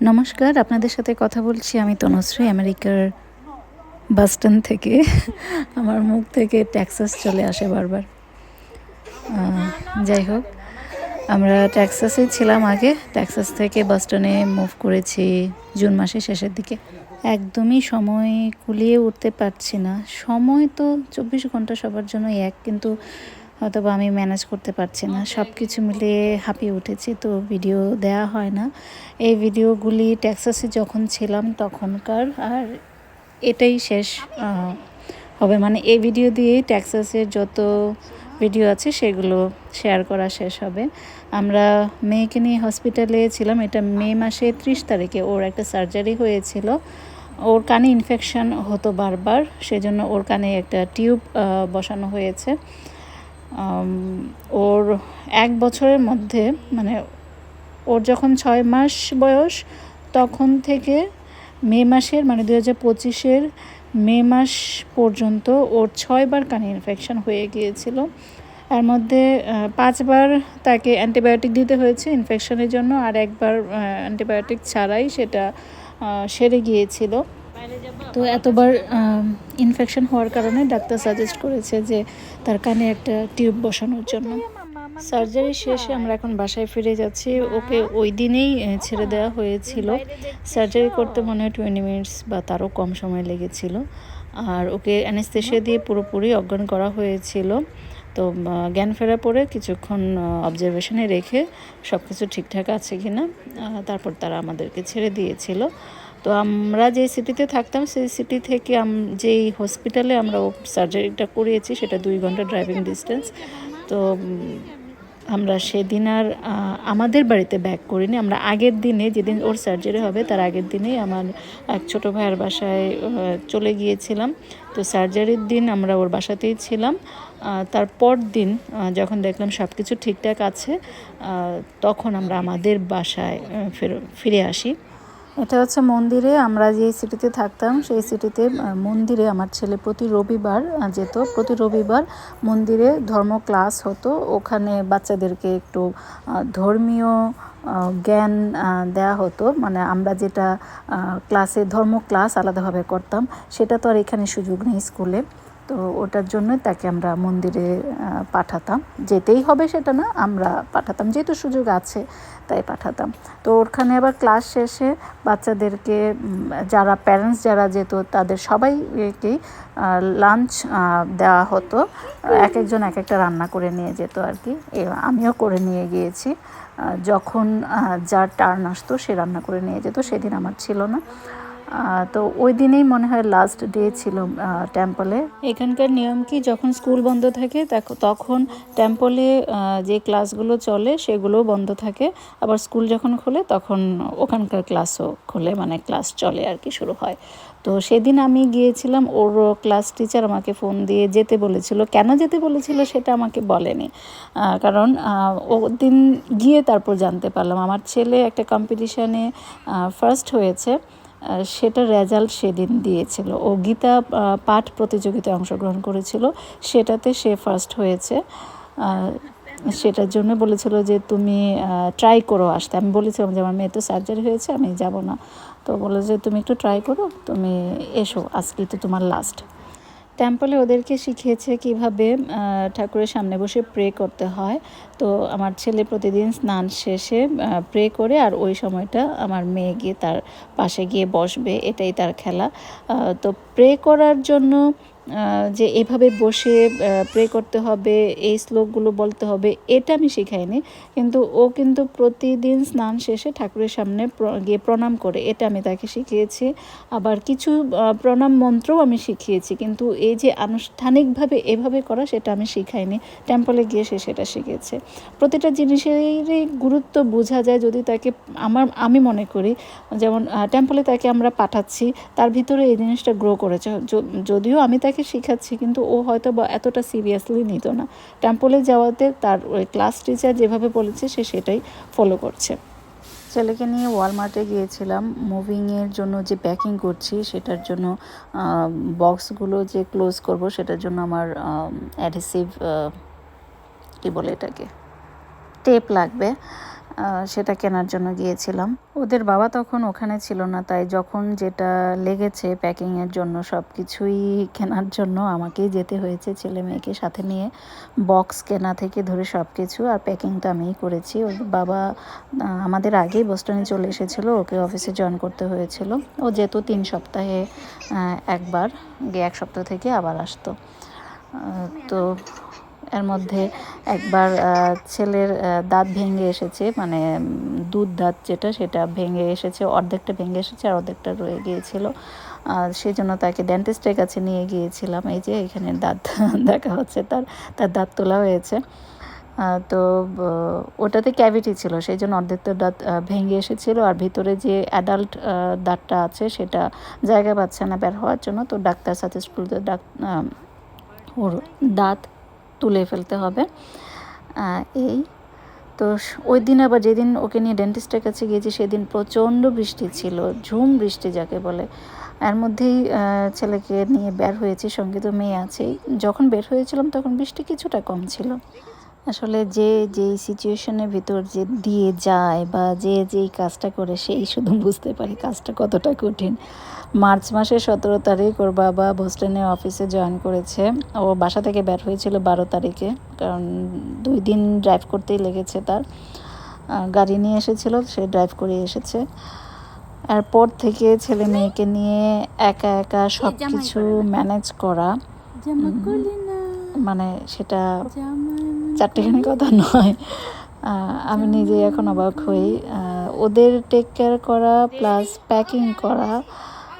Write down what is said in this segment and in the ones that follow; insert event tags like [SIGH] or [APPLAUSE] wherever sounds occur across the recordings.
নমস্কার, আপনাদের সাথে কথা বলছি আমি তনুশ্রী, আমেরিকার বাস্টন থেকে। আমার মুখ থেকে ট্যাক্সাস চলে আসে বারবার। যাই হোক, আমরা ট্যাক্সাসে ছিলাম আগে। ট্যাক্সাস থেকে বাস্টনে মুভ করেছি জুন মাসের শেষের দিকে। একদমই সময় কুলিয়ে উঠতে পারছি না। সময় তো চব্বিশ ঘণ্টা সবার জন্য এক, কিন্তু হয়তো বা আমি ম্যানেজ করতে পারছি না। সব কিছু মিলিয়ে হাঁপিয়ে উঠেছি তো ভিডিও দেয়া হয় না। এই ভিডিওগুলি ট্যাক্সাসে যখন ছিলাম তখনকার আর এটাই শেষ হবে। মানে এই ভিডিও দিয়েই ট্যাক্সাসের যত ভিডিও আছে সেগুলো শেয়ার করা শেষ হবে। আমরা মেয়েকে নিয়ে হসপিটালে ছিলাম এটা মে মাসে ত্রিশ তারিখে। ওর একটা সার্জারি হয়েছিল। ওর কানে ইনফেকশন হতো বারবার সেজন্য ওর কানে একটা টিউব বসানো হয়েছে। ওর এক বছরের মধ্যে মানে ওর যখন ছয় মাস বয়স, তখন থেকে মে মাসের মানে দু হাজার পঁচিশের মে মাস পর্যন্ত ওর ছয়বার কানে ইনফেকশন হয়ে গিয়েছিল। এর মধ্যে পাঁচবার তাকে অ্যান্টিবায়োটিক দিতে হয়েছে ইনফেকশনের জন্য, আর একবার অ্যান্টিবায়োটিক ছাড়াই সেটা সেরে গিয়েছিল। তো এতবার ইনফেকশন হওয়ার কারণে ডাক্তার সাজেস্ট করেছে যে তার কানে একটা টিউব বসানোর জন্য। সার্জারি শেষে আমরা এখন বাসায় ফিরে যাচ্ছি। ওকে ওই দিনেই ছেড়ে দেওয়া হয়েছিল। সার্জারি করতে মনে হয় টোয়েন্টি মিনিটস বা তারও কম সময় লেগেছিল। আর ওকে অ্যানেস্থেশিয়া দিয়ে পুরোপুরি অজ্ঞান করা হয়েছিল। তো জ্ঞান ফেরা পরে কিছুক্ষণ অবজারভেশনে রেখে সব কিছু ঠিকঠাক আছে কি না তারপর তারা আমাদেরকে ছেড়ে দিয়েছিল। তো আমরা যে সিটিতে থাকতাম, সেই সিটি থেকে আম, যেই হসপিটালে আমরা সার্জারিটা করিয়েছি, সেটা দুই ঘণ্টা ড্রাইভিং ডিস্টেন্স তো আমরা সেদিন আর আমাদের বাড়িতে ব্যাক করিনি। আমরা আগের দিনে যেদিন ওর সার্জারি হবে, তার আগের দিনেই আমার এক ছোটো ভাইয়ের বাসায় চলে গিয়েছিলাম। তো সার্জারির দিন আমরা ওর বাসাতেই ছিলাম। তারপর দিন যখন দেখলাম সব কিছু ঠিকঠাক আছে তখন আমরা আমাদের বাসায় ফের- ফিরে আসি। এটা হচ্ছে মন্দিরে আমরা যে সিটিতে থাকতাম, সেই সিটিতে মন্দিরে আমার ছেলে প্রতি রবিবার যেত। প্রতি রবিবার মন্দিরে ধর্ম ক্লাস হতো। ওখানে বাচ্চাদেরকে একটু ধর্মীয় জ্ঞান দেওয়া হতো। মানে আমরা যেটা ক্লাসে, ধর্ম ক্লাস আলাদাভাবে করতাম, সেটা তো আর এখানে সুযোগ নেই স্কুলে। তো ওটার জন্য তাকে আমরা মন্দিরে পাঠাতাম। যেতেই হবে সেটা না, আমরা পাঠাতাম। যেহেতু সুযোগ আছে, তাই পাঠাতাম। তো ওখানে আবার ক্লাস শেষে বাচ্চাদেরকে যারা প্যারেন্টস যারা যেত, তাদের সবাইকেই লাঞ্চ দেওয়া হতো। এক একজন এক একটা রান্না করে নিয়ে যেত আর কি। আমিও করে নিয়ে গিয়েছি। যখন যার টার্ন আসতো সে রান্না করে নিয়ে যেত। সেদিন আমার ছিল না। তো ওই দিনেই মনে হয় লাস্ট ডে ছিল টেম্পলে এখানকার নিয়ম কি? যখন স্কুল বন্ধ থাকে তখন টেম্পলে যে ক্লাসগুলো চলে সেগুলো বন্ধ থাকে। আবার স্কুল যখন খোলে, তখন ওখানকার ক্লাসও খোলে মানে ক্লাস চলে আর কি, শুরু হয়। তো সেদিন আমি গিয়েছিলাম, ওর ক্লাস টিচার আমাকে ফোন দিয়ে যেতে বলেছিল। কেন যেতে বলেছিল সেটা আমাকে বলেনি। কারণ ও দিন গিয়ে তারপর জানতে পারলাম। আমার ছেলে একটা কম্পিটিশানে ফার্স্ট হয়েছে। সেটার রেজাল্ট সেদিন দিয়েছিল। ও গীতা পাঠ প্রতিযোগিতায় অংশগ্রহণ করেছিল। সেটাতে সে ফার্স্ট হয়েছে। সেটার জন্য বলেছিল যে, তুমি ট্রাই করো আসতে। আমি বলেছিলাম যে, আমার মেয়ে তো সার্জারি হয়েছে, আমি যাব না। তো বলে যে, তুমি একটু ট্রাই করো, তুমি এসো। আজকে তো তোমার লাস্ট টেম্পলে ওদেরকে শিখিয়েছে কীভাবে ঠাকুরের সামনে বসে প্রে করতে হয়। তো আমার ছেলে প্রতিদিন স্নান শেষে প্রে করে আর ওই সময়টা আমার মেয়ে গিয়ে তার পাশে গিয়ে বসবে, এটাই তার খেলা। তো প্রে করার জন্য যে এভাবে বসে প্রে করতে হবে, এই শ্লোকগুলো বলতে হবে, এটা আমি শেখাইনি। কিন্তু ও কিন্তু প্রতিদিন স্নান শেষে ঠাকুরের সামনে গিয়ে প্রণাম করে, এটা আমি তাকে শিখিয়েছি। আবার কিছু প্রণাম মন্ত্রও আমি শিখিয়েছি, কিন্তু এই যে আনুষ্ঠানিকভাবে এভাবে করা, সেটা আমি শিখাইনি। টেম্পলে গিয়ে সে সেটা শিখেছে। প্রতিটা জিনিসেরই গুরুত্ব বোঝা যায় যদি তাকে, আমার, আমি মনে করি, যেমন টেম্পলে তাকে আমরা পাঠাচ্ছি, তার ভিতরে এই জিনিসটা গ্রো করেছে। যদিও আমি তাকে শেখাচ্ছি, কিন্তু ও হয়তো বা এতটা সিরিয়াসলি নিত না। টেম্পলে যাওয়াতে তার ওই ক্লাস টিচার যেভাবে বলেছে, সে সেটাই ফলো করছে। ছেলেকে নিয়ে ওয়ালমার্টে গিয়েছিলাম। মুভিংয়ের জন্য যে প্যাকিং করছি, সেটার জন্য বক্সগুলো যে ক্লোজ করব, সেটার জন্য আমার অ্যাডহেসিভ কী বলে এটাকে? টেপ লাগবে। সেটা কেনার জন্য গিয়েছিলাম। ওদের বাবা তখন ওখানে ছিল না, তাই যখন যেটা লেগেছে প্যাকিংয়ের জন্য সব কিছুই কেনার জন্য আমাকেই যেতে হয়েছে ছেলে মেয়েকে সাথে নিয়ে। বক্স কেনা থেকে ধরে সব কিছু আর প্যাকিংটা আমিই করেছি। ওর বাবা আমাদের আগেই বোস্টনে চলে এসেছিল, ওকে অফিসে জয়েন করতে হয়েছিল। ও যেত তিন সপ্তাহে একবার, গিয়ে এক সপ্তাহ থেকে আবার আসতো। তো এর মধ্যে একবার ছেলের দাঁত ভেঙে এসেছে মানে দুধ দাঁত যেটা, সেটা ভেঙে এসেছে, অর্ধেকটা ভেঙে এসেছে আর অর্ধেকটা রয়ে গিয়েছিল। আর সেই জন্য তাকে ডেন্টিস্টের কাছে নিয়ে গিয়েছিলাম। এই যে এখানে দাঁত [LAUGHS] দেখা হচ্ছে, তার তার দাঁত তোলা হয়েছে। তো ওটাতে ক্যাভিটি ছিল সেই জন্য অর্ধেকটা দাঁত ভেঙে এসেছিল। আর ভিতরে যে অ্যাডাল্ট দাঁতটা আছে, সেটা জায়গা পাচ্ছে না বের হওয়ার জন্য। তো ডাক্তার সাজেস্ট করতে ডাক ওর দাঁত তুলে ফেলতে হবে। এই। তো ওই দিন আবার যেদিন ওকে নিয়ে ডেন্টিস্টের কাছে গিয়েছি, সেদিন প্রচণ্ড বৃষ্টি ছিল, ঝুম বৃষ্টি যাকে বলে। এর মধ্যেই ছেলেকে নিয়ে বের হয়েছি সঙ্গে তো মেয়ে আছেই যখন বের হয়েছিলাম তখন বৃষ্টি কিছুটা কম ছিল। আসলে যে, যেই সিচুয়েশনের ভিতর যে দিয়ে যায় বা যে, যেই কাজটা করে, সেই শুধু বুঝতে পারে কাজটা কতটা কঠিন। মার্চ মাসের সতেরো তারিখ ওর বাবা বোস্টনে অফিসে জয়েন করেছে। ও বাসা থেকে বের হয়েছিল বারো তারিখে কারণ দুই দিন ড্রাইভ করতেই লেগেছে তার। গাড়ি নিয়ে এসেছিল সে ড্রাইভ করে এসেছে। এরপর থেকে ছেলে মেয়েকে নিয়ে একা একা সব কিছু ম্যানেজ করা। মানে সেটা জামা চারটেখানি কথা নয়। আমি নিজে এখন অবাক হই। ওদের টেক কেয়ার করা প্লাস প্যাকিং করা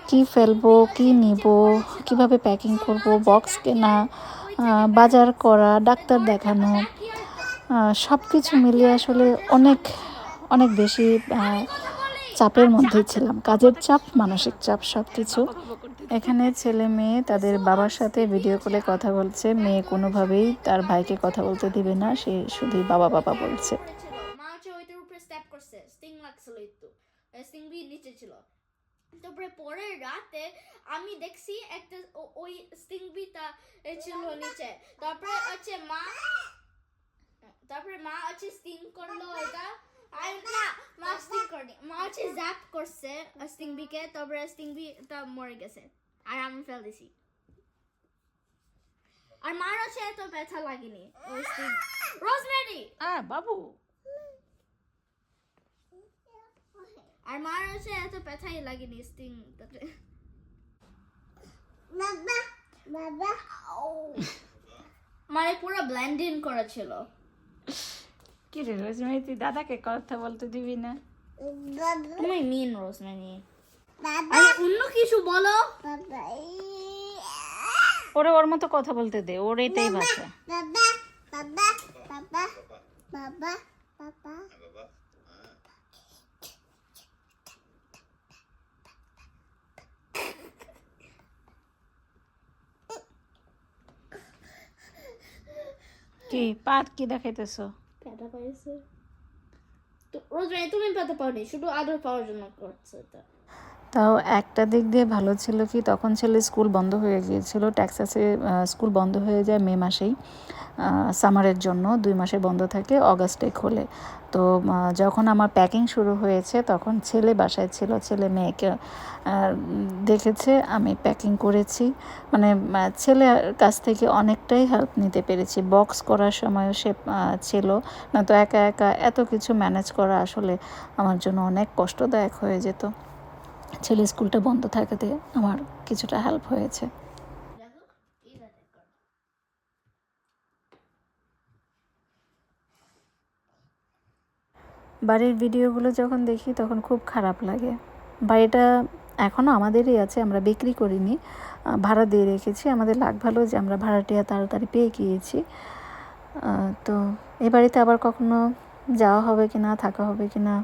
কি ফেলব, কি নিব, কীভাবে প্যাকিং করব বক্স কেনা বাজার করা, ডাক্তার দেখানো সব কিছু মিলিয়ে আসলে অনেক অনেক বেশি চাপের মধ্যে ছিলাম। কাজের চাপ, মানসিক চাপ সব কিছু এখানে ছেলে মেয়ে তাদের বাবার সাথে ভিডিও কলে কথা বলছে। মেয়ে কোনোভাবেই তার ভাইকে কথা বলতে দিবে না, সে শুধুই বাবা বাবা বলছে। তারপরে পরের রাতে আমি দেখছি একটা ওই স্টিং বিটা ছিল নিচে। তারপরে হচ্ছে মা তারপরে মা হচ্ছে স্টিং করল এটা আর না। মা স্টিং করেনি। মা হচ্ছে জ্যাপ করছে তারপরে স্টিং বিটা মরে গেছে। আর আমি ফেল দিছি। আর মার হচ্ছে এত ব্যথা লাগেনি ওই স্টিং রোজমেরি হ্যাঁ বাবু। আর মার হচ্ছে এত ব্যথাই লাগেনি স্টিং তাতে। মানে পুরো ব্লেন্ড ইন করা ছিল কি রে রোজমেরি তুই দাদাকে কথা বলতে দিবি না? তুমি মিন রোজমেরি আরে অন্য কিছু বলো। ওরে ওর মতো কথা বলতে দে ওর এটাই ভাষা। কি পাত কি দেখাইতেছো? ব্যথা পাইছে। তো রোজ তুমি পাতা পাওনি, শুধু আদর পাওয়ার জন্য করছে এটা। তাও একটা দিক দিয়ে ভালো ছিল কি, তখন ছেলে স্কুল বন্ধ হয়ে গিয়েছিল। ট্যাক্সাসে স্কুল বন্ধ হয়ে যায় মে মাসেই সামারের জন্য। দুই মাসে বন্ধ থাকে অগাস্টে খোলে। তো যখন আমার প্যাকিং শুরু হয়েছে, তখন ছেলে বাসায় ছিল, ছেলে মেয়েকে দেখেছে, আমি প্যাকিং করেছি। মানে ছেলের কাছ থেকে অনেকটাই হেল্প নিতে পেরেছি। বক্স করার সময়ও সে ছিল। না তো একা একা এত কিছু ম্যানেজ করা আসলে আমার জন্য অনেক কষ্টদায়ক হয়ে যেত। ছেলে স্কুলটা বন্ধ থাকাতে আমার কিছুটা হেল্প হয়েছে। বাড়ির ভিডিওগুলো যখন দেখি তখন খুব খারাপ লাগে। বাড়িটা এখনও আমাদেরই আছে, আমরা বিক্রি করিনি। ভাড়া দিয়ে রেখেছি। আমাদের লাগ ভালো যে আমরা ভাড়াটিয়া তাড়াতাড়ি পেয়ে গিয়েছি। তো এই বাড়িতে আবার কখনো যাওয়া হবে কি না থাকা হবে কি না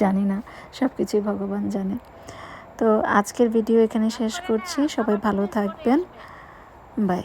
জানি না। সব কিছুই ভগবান জানে। তো আজকের ভিডিও এখানে শেষ করছি। সবাই ভালো থাকবেন। বাই।